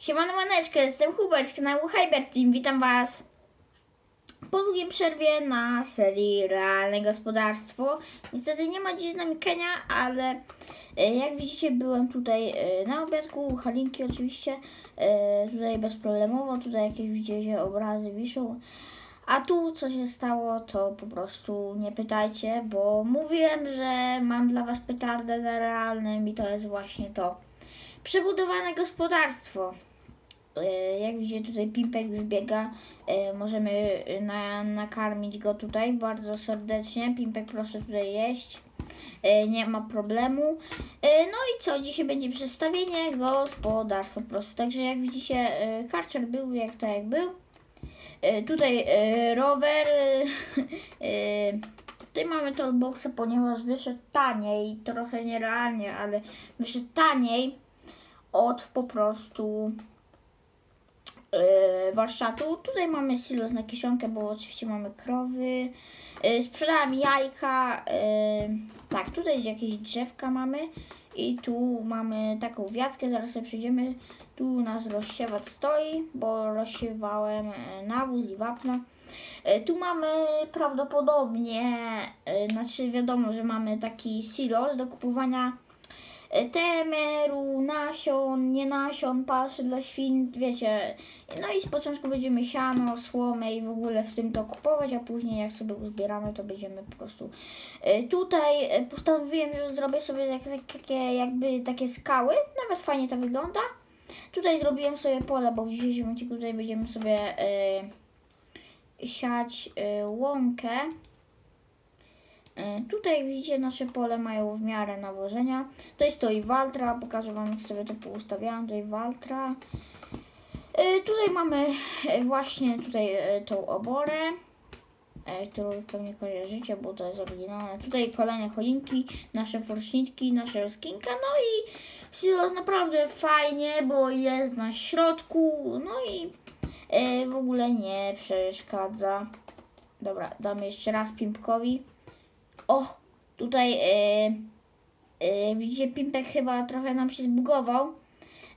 Siemano Maneczka, jestem Hubert z kanału Hyper Team, witam Was po długiej przerwie na serii Realne Gospodarstwo. Niestety nie ma dziś z nami Kenia, ale e, jak widzicie byłem tutaj e, na obiadku, u Halinki oczywiście, e, tutaj bezproblemowo, tutaj jakieś widzicie obrazy wiszą. A tu co się stało, to po prostu nie pytajcie, bo mówiłem, że mam dla Was petardę na realnym i to jest właśnie to. Przebudowane gospodarstwo. E, Jak widzicie tutaj Pimpek już biega, E, możemy e, na, nakarmić go tutaj bardzo serdecznie. Pimpek proszę tutaj jeść, nie ma problemu. No i co, dzisiaj będzie przedstawienie gospodarstwa po prostu. Także jak widzicie karczer był jak tak jak był. Tutaj rower. Tutaj mamy toolboxa, ponieważ wyszedł taniej, trochę nierealnie, ale wyszedł taniej od po prostu warsztatu. Tutaj mamy silos na kieszonkę, bo oczywiście mamy krowy. E, sprzedałam jajka. E, tak, tutaj jakieś drzewka mamy. I tu mamy taką wiatkę, zaraz sobie przejdziemy. Tu nasz rozsiewacz stoi, bo rozsiewałem e, nawóz i wapno. E, Tu mamy prawdopodobnie, e, znaczy wiadomo, że mamy taki silos do kupowania e, temeru, nasion, nie nasion, paszy dla świn, wiecie. No i z początku będziemy siano, słomę i w ogóle w tym to kupować, a później jak sobie uzbieramy, to będziemy po prostu. E, Tutaj e, postanowiłem, że zrobię sobie tak, tak, takie jakby takie skały, nawet fajnie to wygląda. Tutaj zrobiłem sobie pole, bo w dzisiejszym odcinku tutaj będziemy sobie e, siać łąkę. E, Tutaj widzicie nasze pole mają w miarę nawożenia. Tutaj stoi Waltra, pokażę wam jak sobie to poustawiałam. Tutaj Waltra. E, Tutaj mamy e, właśnie tutaj tą oborę, którą pewnie kojarzycie, bo to jest oryginalne. Tutaj kolejne choinki, nasze forsznitki, nasze rozkinka, no i silos naprawdę fajnie, bo jest na środku, no i w ogóle nie przeszkadza. Dobra, damy jeszcze raz Pimpkowi. O, tutaj e, e, widzicie, Pimpek chyba trochę nam się zbugował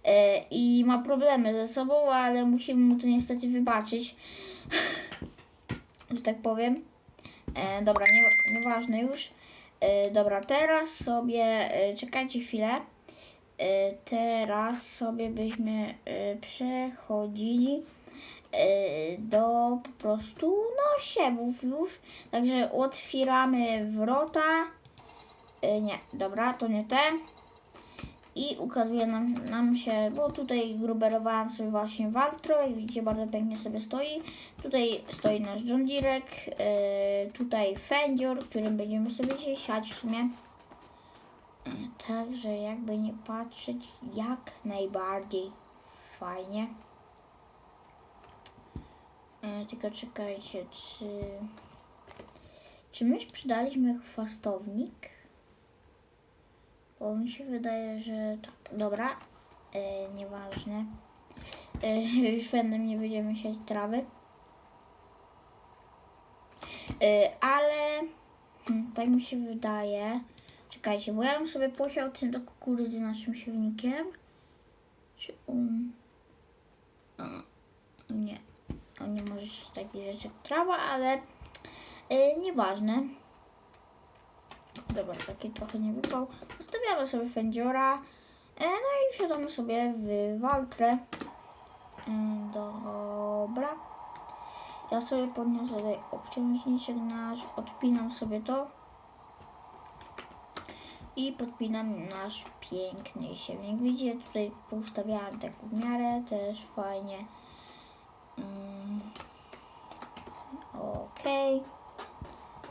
e, i ma problemy ze sobą, ale musimy mu to niestety wybaczyć, że tak powiem. E, dobra, nie, nieważne już. E, dobra, teraz sobie, e, czekajcie chwilę. E, teraz sobie byśmy e, przechodzili do po prostu no siewów już. Także otwieramy wrota. E, Nie, dobra, to nie te. I ukazuje nam, nam się, bo tutaj gruberowałam sobie właśnie Waltro, jak widzicie bardzo pięknie sobie stoi. Tutaj stoi nasz John Direk, e, tutaj Fendior, którym będziemy sobie dzisiaj siać w sumie. Także jakby nie patrzeć, jak najbardziej fajnie. E, tylko czekajcie, czy... Czy my sprzedaliśmy chwastownik? Bo mi się wydaje, że tak. Dobra, e, nieważne. E, już będę nie będziemy siać trawy. E, ale hmm, tak mi się wydaje. Czekajcie, bo ja bym sobie posiał ten do kukurydzy naszym siewnikiem. Czy um. A, nie. On nie może się takich rzeczy jak trawa, ale e, nieważne. Dobra, taki trochę nie wypał. Zostawiamy sobie fędziora. E, no i wsiadamy sobie w waltrę. E, dobra. Ja sobie podniosę tutaj obciążniczek nasz, odpinam sobie to. I podpinam nasz piękny siewnik. Widzicie, tutaj poustawiałam tak w miarę, też fajnie. Mm. Okej.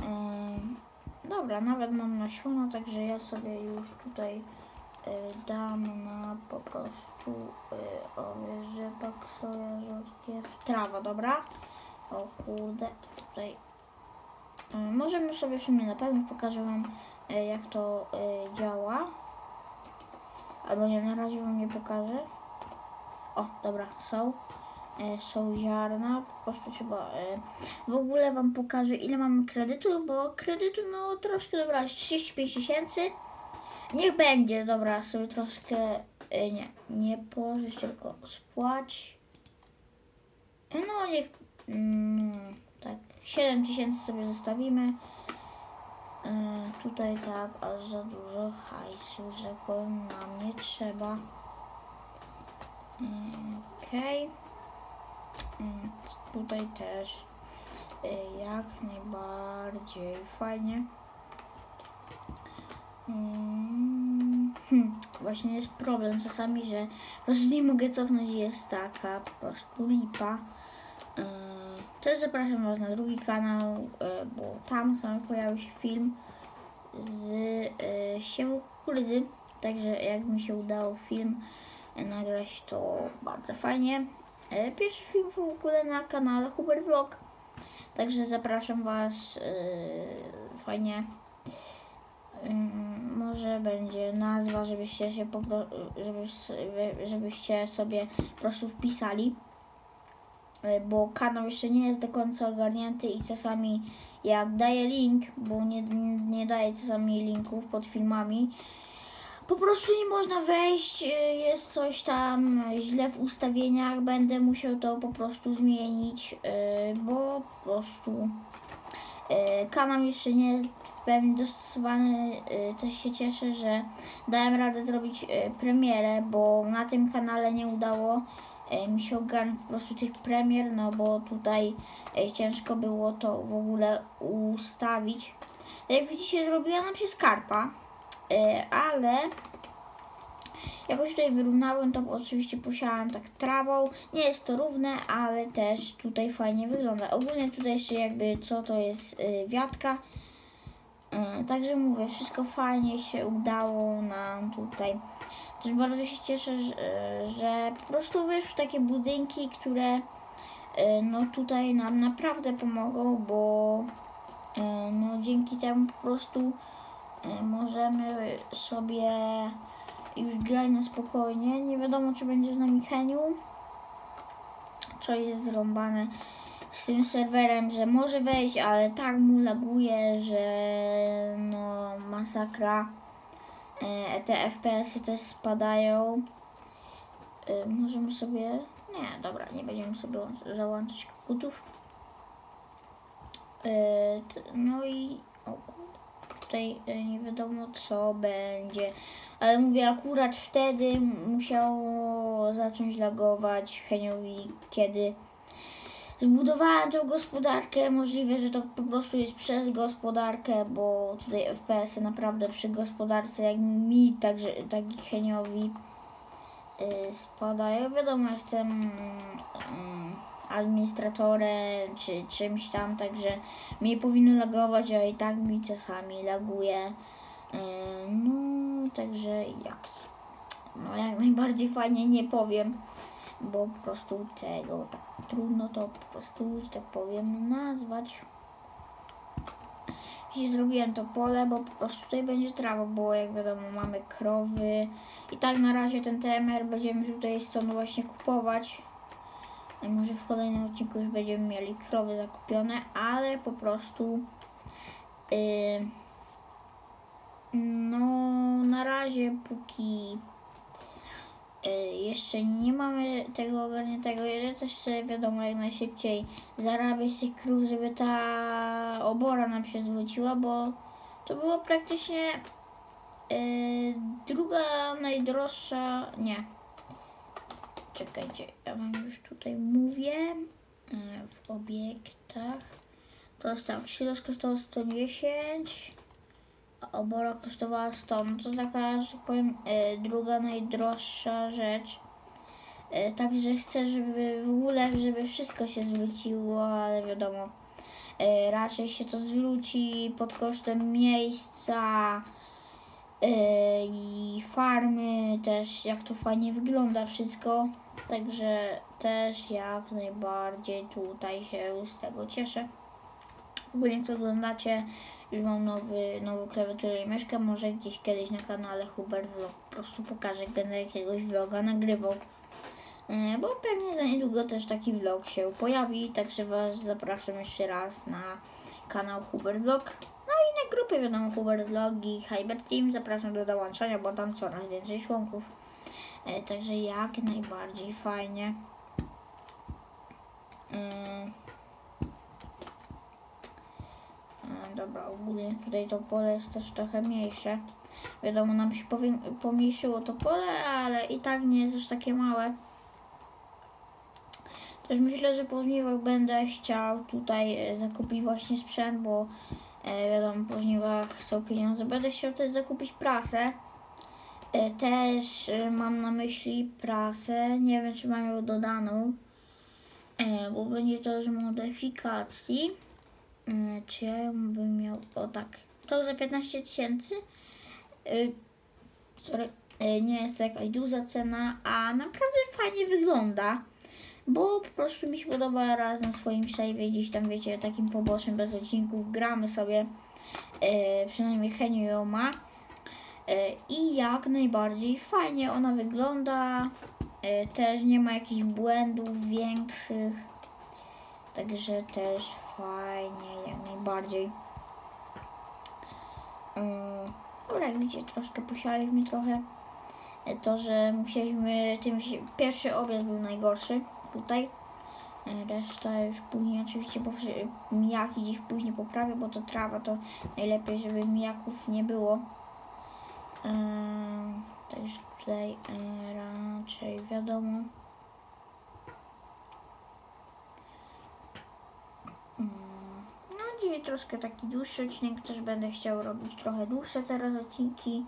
Em, Dobra, nawet mam nasiona, także ja sobie już tutaj y, dam na po prostu y, owie rzepak, soja, rzodkiew, trawa, dobra? O kurde, tutaj y, możemy sobie w sumie napełnić, pokażę wam jak to działa. Albo nie, na razie wam nie pokażę. O, dobra, są. E, są ziarna, po prostu trzeba e, w ogóle wam pokażę ile mamy kredytu, bo kredytu no troszkę dobra, 35 tysięcy niech będzie, dobra, sobie troszkę e, nie, nie pożycz, tylko spłać. E, No niech, mm, tak, 7 tysięcy sobie zostawimy. E, tutaj tak, aż za dużo hajsu, że powiem, nam nie trzeba. Mm, Okej. Mm, Tutaj też y, jak najbardziej fajnie. Mm, hmm, Właśnie jest problem czasami, że po prostu nie mogę cofnąć jest taka po prostu lipa. Y, Też zapraszam Was na drugi kanał, y, bo tam sam pojawił się film z siewu kukurydzy. Także jak mi się udało film nagrać, to bardzo fajnie. E, Pierwszy film w ogóle na kanale Huber Vlog. Także zapraszam Was. Yy, fajnie. Ym, może będzie nazwa, żebyście się po żeby, żebyście sobie po prostu wpisali. Yy, Bo kanał jeszcze nie jest do końca ogarnięty i czasami jak daję link, bo nie, nie daję czasami linków pod filmami, po prostu nie można wejść, y, jest coś tam źle w ustawieniach, będę musiał to po prostu zmienić, y, bo po prostu y, kanał jeszcze nie jest w pełni dostosowany. Też się cieszę, że dałem radę zrobić premierę, bo na tym kanale nie udało mi się ogarnąć po prostu tych premier, no bo tutaj ciężko było to w ogóle ustawić. Jak widzicie, zrobiła nam się skarpa. E, ale jakoś tutaj wyrównałem to, bo oczywiście posiałam tak trawą. Nie jest to równe, ale też tutaj fajnie wygląda. Ogólnie tutaj jeszcze jakby co to jest y, wiatka. E, Także mówię, wszystko fajnie się udało nam tutaj. Też bardzo się cieszę, że, że po prostu wyszły takie budynki, które e, no tutaj nam naprawdę pomogą, bo e, no dzięki temu po prostu E, możemy sobie już grać na spokojnie. Nie wiadomo, czy będzie z nami Heniu. Co jest zrąbane z tym serwerem, że może wejść, ale tak mu laguje, że no masakra. E, Te FPS-y też spadają. E, Możemy sobie... Nie, dobra, nie będziemy sobie łąc- załączać kutów. No i... O, kurde tutaj e, nie wiadomo co będzie. Ale mówię, akurat wtedy musiało zacząć lagować Heniowi, kiedy zbudowałem tą gospodarkę. Możliwe, że to po prostu jest przez gospodarkę, bo tutaj FPS-y naprawdę przy gospodarce, jak mi, także tak Heniowi y, spadają. Wiadomo, jestem mm, administratorem czy czymś tam, także mnie powinno lagować, a i tak mi czasami laguje. Yy, No, także jak? No, jak najbardziej fajnie nie powiem, bo po prostu tego tak trudno to po prostu, że tak powiem, nazwać. Dzisiaj zrobiłem to pole, bo po prostu tutaj będzie trawa, bo jak wiadomo mamy krowy i tak na razie ten TMR będziemy tutaj stąd właśnie kupować. Może w kolejnym odcinku już będziemy mieli krowy zakupione, ale po prostu yy, no na razie póki yy, jeszcze nie mamy tego ogarniętego, ja też chcę wiadomo jak najszybciej zarabiać tych krów, żeby ta obora nam się zwróciła, bo to było praktycznie yy, druga najdroższa, nie, Czekajcie, ja wam już tutaj mówię e, w obiektach. To tak, silos kosztował 110, a obora kosztowała 100. No to taka, że powiem, e, druga najdroższa rzecz. E, Także chcę, żeby w ogóle, żeby wszystko się zwróciło, ale wiadomo, e, raczej się to zwróci pod kosztem miejsca, i farmy też, jak to fajnie wygląda wszystko. Także też jak najbardziej tutaj się z tego cieszę. Ogólnie jak to oglądacie, już mam nowy, nową klawiaturę i myszkę, może gdzieś kiedyś na kanale Hubert Vlog po prostu pokażę, będę jakiegoś vloga nagrywał. Yy, Bo pewnie za niedługo też taki vlog się pojawi, także Was zapraszam jeszcze raz na kanał Hubert Vlog. No i na grupy wiadomo Hubert Vlog i Hyper Team zapraszam do dołączenia, bo tam coraz więcej członków. E, także jak najbardziej fajnie. E, e, dobra, ogólnie tutaj to pole jest też trochę mniejsze. Wiadomo, nam się pomniejszyło to pole, ale i tak nie jest aż takie małe. Też myślę, że po żniwach będę chciał tutaj zakupić właśnie sprzęt, bo wiadomo, po żniwach są pieniądze. Będę chciał też zakupić prasę. E, Też e, mam na myśli prasę. Nie wiem, czy mam ją dodaną, e, bo będzie to z modyfikacji. Czy ja ją bym miał? O tak. To za 15 tysięcy. Sorry. Nie jest to jakaś duża cena, a naprawdę fajnie wygląda. Bo po prostu mi się podoba raz na swoim save'ie, gdzieś tam wiecie, takim pobocznym bez odcinków, gramy sobie, przynajmniej Henio ją ma. E, I jak najbardziej fajnie ona wygląda, e, też nie ma jakichś błędów większych, także też fajnie, jak najbardziej. E, Dobra, jak widzicie, troszkę posialiśmy trochę. To, że musieliśmy, tym pierwszy obiad był najgorszy tutaj. Reszta już później oczywiście mijaki gdzieś później poprawię, bo to trawa to najlepiej, żeby mijaków nie było. Eee, Także tutaj e, raczej wiadomo. Mm, No dzisiaj troszkę taki dłuższy odcinek, też będę chciał robić trochę dłuższe teraz odcinki.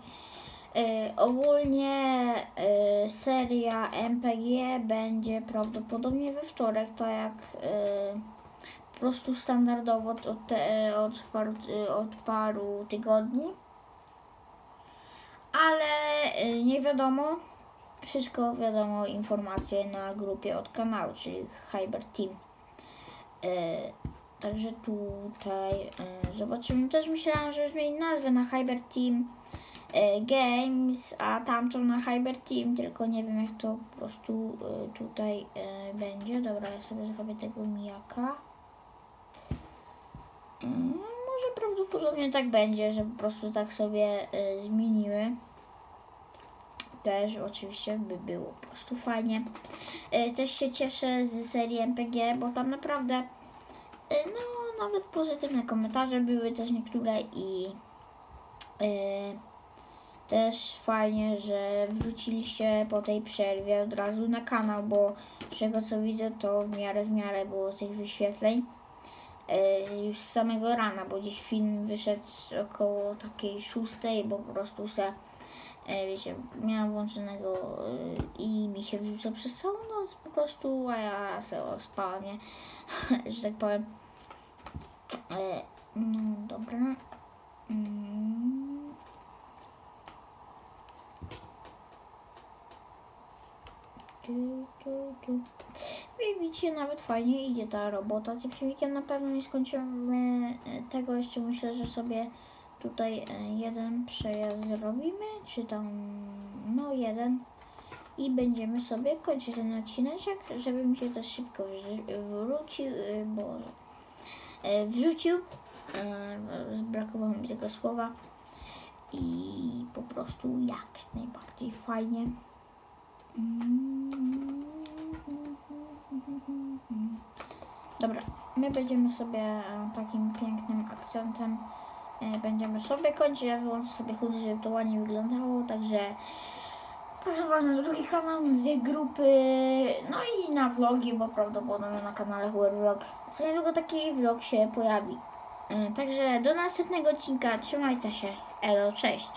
E, ogólnie e, seria MPG będzie prawdopodobnie we wtorek, tak jak po prostu standardowo od, od, od, paru, od paru tygodni. Ale e, nie wiadomo, wszystko wiadomo, informacje na grupie od kanału, czyli Hyper Team. E, Także tutaj e, zobaczymy. Też myślałam, że zmieni nazwę na Hyper Team Games, a tamtą na Hyper Team, tylko nie wiem jak to po prostu tutaj będzie. Dobra, ja sobie zrobię tego mijaka. Prawdopodobnie tak będzie, że po prostu tak sobie e, zmienimy. Też oczywiście by było po prostu fajnie. E, też się cieszę z serii MPG, bo tam naprawdę e, no nawet pozytywne komentarze były też niektóre i e, też fajnie, że wróciliście po tej przerwie od razu na kanał, bo z tego co widzę to w miarę w miarę było tych wyświetleń. E, już z samego rana, bo dziś film wyszedł około takiej szóstej, bo po prostu se, e, wiecie, miałam włączonego e, i mi się wrzuca przez całą noc po prostu, a ja se spałam, nie? że tak powiem. No dobra. Tu, tu, tu. I widzicie, nawet fajnie idzie ta robota. Tym filmikiem na pewno nie skończymy e, tego. Jeszcze myślę, że sobie tutaj e, jeden przejazd zrobimy, czy tam, no jeden. I będziemy sobie kończyć ten odcineczek, żeby mi się to szybko wrócił, e, bo wrzucił. Brakowało mi tego słowa. I po prostu jak najbardziej fajnie. Dobra, my będziemy sobie e, takim pięknym akcentem e, będziemy sobie kończyć. Ja wyłączę sobie chudy, żeby to ładnie wyglądało, także proszę was na drugi kanał, na dwie grupy, no i na vlogi, bo prawdopodobnie na kanale Huer Vlog za niedługo taki vlog się pojawi. E, Także do następnego odcinka, trzymajcie się, elo, cześć.